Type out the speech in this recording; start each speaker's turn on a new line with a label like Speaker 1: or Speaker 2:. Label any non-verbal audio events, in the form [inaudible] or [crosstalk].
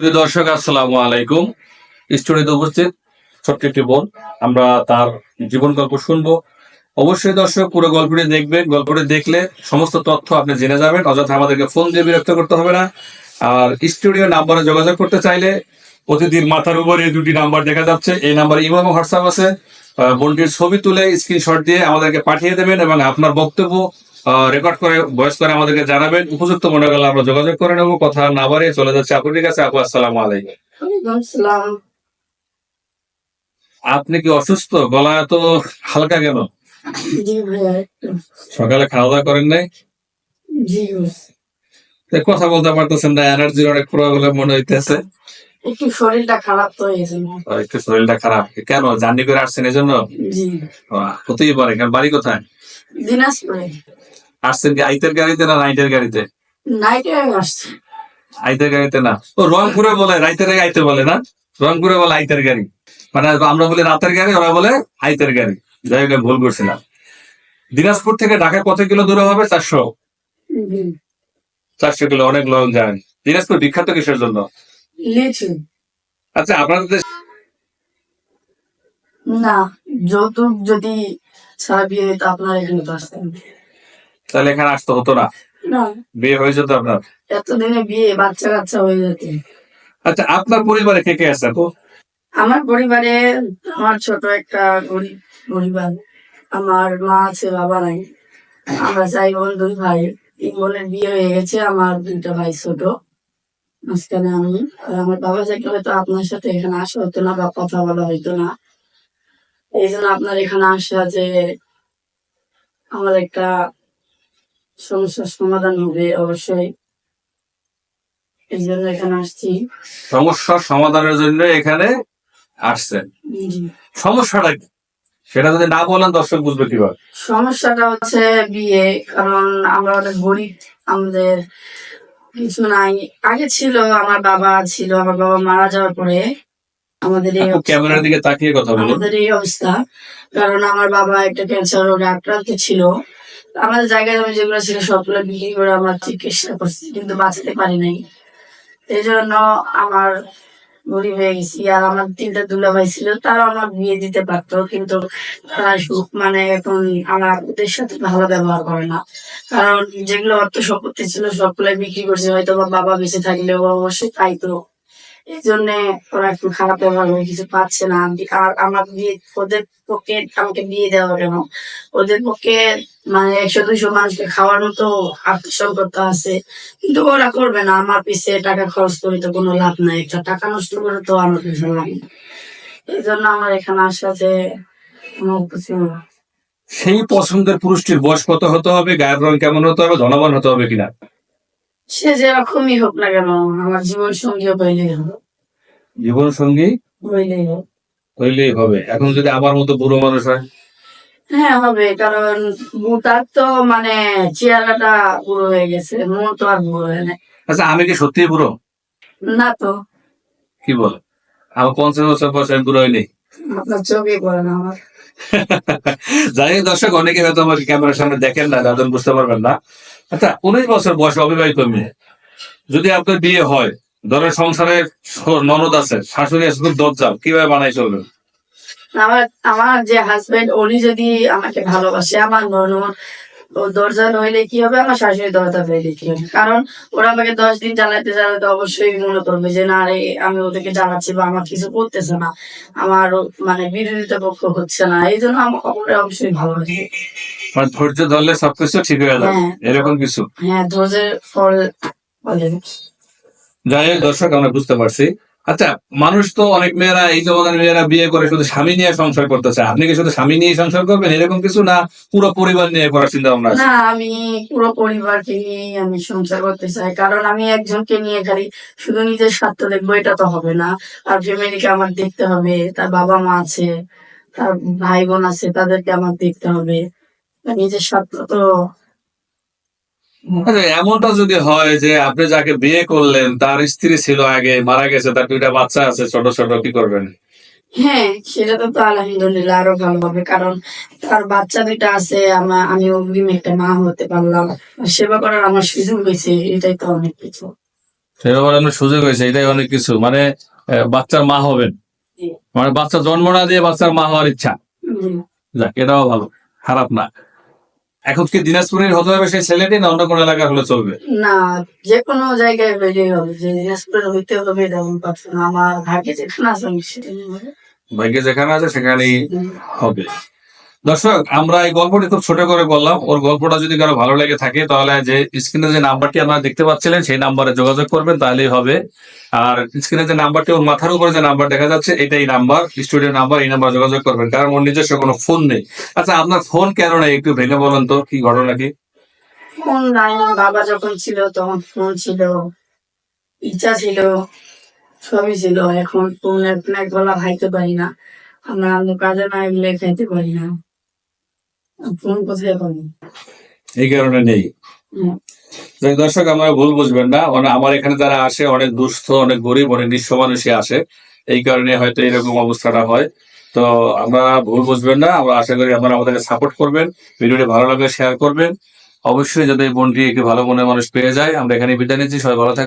Speaker 1: প্রিয় দর্শক, আসসালামু আলাইকুম। স্টুডিওতে উপস্থিত ছোট্ট একটি বোন, আমরা তার জীবন গল্প শুনব। অবশ্যই দর্শক, পুরো গল্পটি দেখবেন। গল্পটি দেখলে সমস্ত তথ্য আপনি জেনে যাবেন, অযথা আমাদেরকে ফোন দিয়ে বিরক্ত করতে হবে না। আর স্টুডিও নাম্বারে যোগাযোগ করতে চাইলে প্রতিদিন মাথার উপরে দুটি নাম্বার দেখা যাচ্ছে। এই নাম্বারে ইমো এবং হোয়াটসঅ্যাপ আছে। বোনটির ছবি তুলে স্ক্রিনশট দিয়ে আমাদেরকে পাঠিয়ে দেবেন এবং আপনার বক্তব্য রেকর্ড করে ভয়েস করে আমাদেরকে জানাবেন। উপযুক্ত মনে করলে আমরা যোগাযোগ করে নেব। কথা না বাড়িয়ে চলে যাচ্ছে আপুর কাছে। আপু আসসালামু আলাইকুম। আপনি কি অসুস্থ? গলা এত হালকা কেন? সকালে খাওয়া দাওয়া করেন নাই? কথা বলতে পারতেছেন না এনার্জির অনেক প্রবলেম মনে হইতেছে।
Speaker 2: একটু শরীরটা খারাপ তো হয়েছে
Speaker 1: একটু শরীরটা খারাপ। কেন? জার্নি করে আসছেন এই জন্য? হতেই পারে। কারণ বাড়ি কোথায়?
Speaker 2: দিনাজপুরে।
Speaker 1: আসছেন কি আইতের গাড়িতে না নাইটের গাড়িতে?
Speaker 2: নাইটে আসছে।
Speaker 1: আইতের গাড়িতে না। ও রংপুরে বলে রাইতের আইতে বলে না? রংপুরে বলে আইতের গাড়ি। মানে আমরা বলি রাতের গাড়ি ওরা বলে আইতের গাড়ি। যাই হোক ভুল করছিলাম। দিনাজপুর থেকে ঢাকা কত কিলো দূরে হবে? চারশো। চারশো কিলো অনেক লং জার্নি দিনাজপুর বিখ্যাত কিসের জন্য? আচ্ছা আপনাদের
Speaker 2: না যৌতুক যদি ছাড়া বিয়ে আপনার এখানে তো আসতেন
Speaker 1: তাহলে এখানে আসতে হতো না?
Speaker 2: না।
Speaker 1: বিয়ে হয়ে যেত আপনার?
Speaker 2: এতদিনে বিয়ে বাচ্চা কাচ্চা হয়ে যেত।
Speaker 1: আচ্ছা আপনার পরিবারে কে কে আছে আপু?
Speaker 2: আমার পরিবারে আমার ছোট একটা গরিব পরিবার। আমার মা আছে বাবা নাই। আমরা চাই বোন দুই ভাই। তিন বোনের বিয়ে হয়ে গেছে আমার দুইটা ভাই ছোট। মাঝখানে আমি আর আমার বাবা চাইলে হয়তো আপনার সাথে এখানে আসা হতো না বা কথা বলা হইতো না। এই জন্য আপনার এখানে আসা যে আমার একটা সমস্যার সমাধান হবে অবশ্যই। এই জন্য এখানে আসছি।
Speaker 1: সমস্যার সমাধানের জন্য এখানে আসছেন। সমস্যাটা কি? সেটা যদি না বলেন দর্শক বুঝবে কীভাবে?
Speaker 2: সমস্যাটা হচ্ছে বিয়ে কারণ আমরা অনেক গরিব আমাদের কিছু নাই। আগে ছিল আমার বাবা ছিল আমার বাবা মারা যাওয়ার পরে আমাদের এই
Speaker 1: ক্যামেরার দিকে তাকিয়ে কথা বলুন।
Speaker 2: আমাদের এই অবস্থা। কারণ আমার বাবা একটা ক্যান্সার রোগে আক্রান্ত ছিল। আমাদের জায়গায় জমি যেগুলো ছিল সবগুলো বিক্রি করে আমরা চিকিৎসা করছি কিন্তু বাঁচাতে পারি নাই। এই জন্য আমার গরিব হয়ে গেছি আর আমার তিনটা দুলা ভাই ছিল তারা আমার বিয়ে দিতে পারতো কিন্তু তারা মানে এখন আমার আপুদের সাথে ভালো ব্যবহার করে না। কারণ যেগুলো অর্থ সম্পত্তি ছিল সবগুলো বিক্রি করছে হয়তো বাবা বেঁচে থাকলেও অবশ্যই পাইতো। এই জন্য ওরা একটু খারাপ ব্যবহার করে কিছু পাচ্ছে না। আর আমার বিয়ে ওদের পক্ষে আমাকে বিয়ে দেওয়া কেন ওদের পক্ষে মানে একশো দুইশো মানুষকে খাওয়ার মতো সংকট আছে, কিন্তু ওরা করবে না। আমার পিছে টাকা খরচ করে তো কোনো লাভ নাই। একটা টাকা নষ্ট করে তো আমার লাভ নেই। এই জন্য আমার এখানে আসা যে কিছু
Speaker 1: সেই পছন্দের পুরুষটির বয়স কত হতে হবে? গায়ের রং কেমন হতে হবে? ধনবান হতে হবে কিনা?
Speaker 2: সে যেরকমই হোক না কেন আমার জীবন সঙ্গীও পাইলেই হবে।
Speaker 1: জীবন সঙ্গী?
Speaker 2: হইলেই হবে।
Speaker 1: হইলেই হবে। এখন যদি আমার মতো বুড়ো মানুষ হয়?
Speaker 2: হ্যাঁ হবে। কারণ তার তো মানে চেহারাটা বুড়ো হয়ে গেছে। মন তো আর বুড়ো হয় না।
Speaker 1: আচ্ছা আমি কি সত্যি বুড়ো?
Speaker 2: না তো।
Speaker 1: কি বলে? আমার পঞ্চাশ বছর বয়স বুড়ো হয়নি
Speaker 2: আপনার চোখে পড়ে না আমার। [laughs]
Speaker 1: যাই দর্শক, অনেকে হয়তো আমার ক্যামেরার সামনে দেখেন না দাদন বুঝতে পারবেন না। আচ্ছা উনিশ বছর বয়স অবিবাহিত মেয়ে। যদি আপনার বিয়ে হয়, ধরেন সংসারে ননদ আছে, শাশুড়ি আছে, খুব দরজা কীভাবে বানাই চলবেন?
Speaker 2: আমার আমার যে হাজবেন্ড উনি যদি আমাকে ভালোবাসে, আমার ননদ দরজা নইলে কি হবে? আমার শাশুড়ি দরজা নইলে কি হবে। কারণ ওরা আমাকে দশ দিন চালাতে চালাতে অবশ্যই মনে করবে যে না রে আমি ওদেরকে জ্বালাচ্ছি বা আমার কিছু করতেছে না। আমার মানে বিরোধিতা পক্ষ হচ্ছে না। এই জন্য আমার অবশ্যই ভালো লাগে।
Speaker 1: মানে ধৈর্য ধরলে সবকিছু ঠিক হয়ে যাবে।
Speaker 2: হ্যাঁ।
Speaker 1: এরকম কিছু?
Speaker 2: হ্যাঁ ধৈর্যের ফল
Speaker 1: যাই হোক দর্শক আমরা বুঝতে পারছি। আচ্ছা মানুষ তো অনেক মেয়েরা, এই জমানার মেয়েরা বিয়ে করে শুধু স্বামী নিয়ে সংসার করতে চায় আপনি কি শুধু স্বামী নিয়ে সংসার করবেন? এরকম কিছু না পুরো পরিবার নিয়ে করার চিন্তা ভাবনা
Speaker 2: না, আমি পুরো পরিবারকে নিয়েই আমি সংসার করতে চাই। কারণ আমি একজনকে নিয়ে খালি শুধু নিজের স্বার্থ দেখব, এটা তো হবে না। আর ফ্যামিলিকে আমার দেখতে হবে, তার বাবা মা আছে, তার ভাই বোন আছে, তাদেরকে আমার দেখতে হবে। নিজের স্বার্থ তো
Speaker 1: এমনটা যদি হয় যে আপনি যাকে বিয়ে করলেন তার স্ত্রী ছিল আগে মারা গেছে তার দুইটা বাচ্চা আছে ছোট ছোট কি করবেন?
Speaker 2: হ্যাঁ সেটা তো আলহামদুলিল্লাহ আরও ভালো হবে কারণ তার বাচ্চা দুইটা আছে আমার আমি অগ্রিম একটা মা হতে পারলাম। সেবা করার আমার সুযোগ হয়েছে এটাই তো অনেক কিছু।
Speaker 1: বাড়ানোর সুযোগ হয়েছে এটাই অনেক কিছু। মানে বাচ্চার মা হবেন। মানে বাচ্চা জন্ম না দিয়ে বাচ্চার মা হওয়ার ইচ্ছা। যাক এটাও ভালো খারাপ না। এখন কি দিনাজপুরের হতে হবে সেই ছেলেটি না অন্য কোনো এলাকার হলে চলবে?
Speaker 2: না যে কোনো জায়গায় বেরিয়ে হবে যে দিনাজপুরের হইতে হবে এরকম আমি না আমার ভাগ্যে যেখানে আছে আমি সেটা
Speaker 1: ভাগ্যে যেখানে আছে সেখানেই হবে। দর্শক, আমরা এই গল্পটি খুব ছোট করে বললাম। ওর গল্পটা যদি কারও ভালো লেগে থাকে, তাহলে যে স্ক্রিনে যে নাম্বারটি আপনারা দেখতে পাচ্ছিলেন, সেই নাম্বারে যোগাযোগ করবেন, তাহলেই হবে। আর স্ক্রিনে যে নাম্বারটি, ওর মাথার উপরে যে নাম্বার দেখা যাচ্ছে, এটাই নাম্বার স্টুডিও নাম্বার, এই নাম্বার যোগাযোগ করবেন, কারণ ওর নিজস্ব কোনো ফোন নেই। আচ্ছা আপনার ফোন কেন নেই? একটু ভেঙে বলেন তো, কি ঘটনা কি?
Speaker 2: ফোন নাই, বাবা যখন ছিল, তখন ফোন ছিল, ইচ্ছা ছিল, সবই ছিল। এখন ফোন এক বেলা খাইতে পারি না। আমরা আমি কাজে না গেলে খাইতে পারি না। ফোন কোথায় পাবো
Speaker 1: এই কারণে নেই। দর্শক আমরা ভুল বুঝবেন না। মানে আমার এখানে যারা আসে অনেক দুস্থ অনেক গরিব অনেক নিঃস্ব মানুষই আসে। এই কারণে হয়তো এরকম অবস্থাটা হয়। তো আমরা ভুল বুঝবেন না। আমরা আশা করি আপনারা আমাদেরকে সাপোর্ট করবেন। ভিডিওটি ভালো লাগলে শেয়ার করবেন। অবশ্যই যাতে এই বোনটি একটি ভালো মনের মানুষ পেয়ে যায় আমরা এখানে বিদায় নিচ্ছি। সবাই ভালো থাকবেন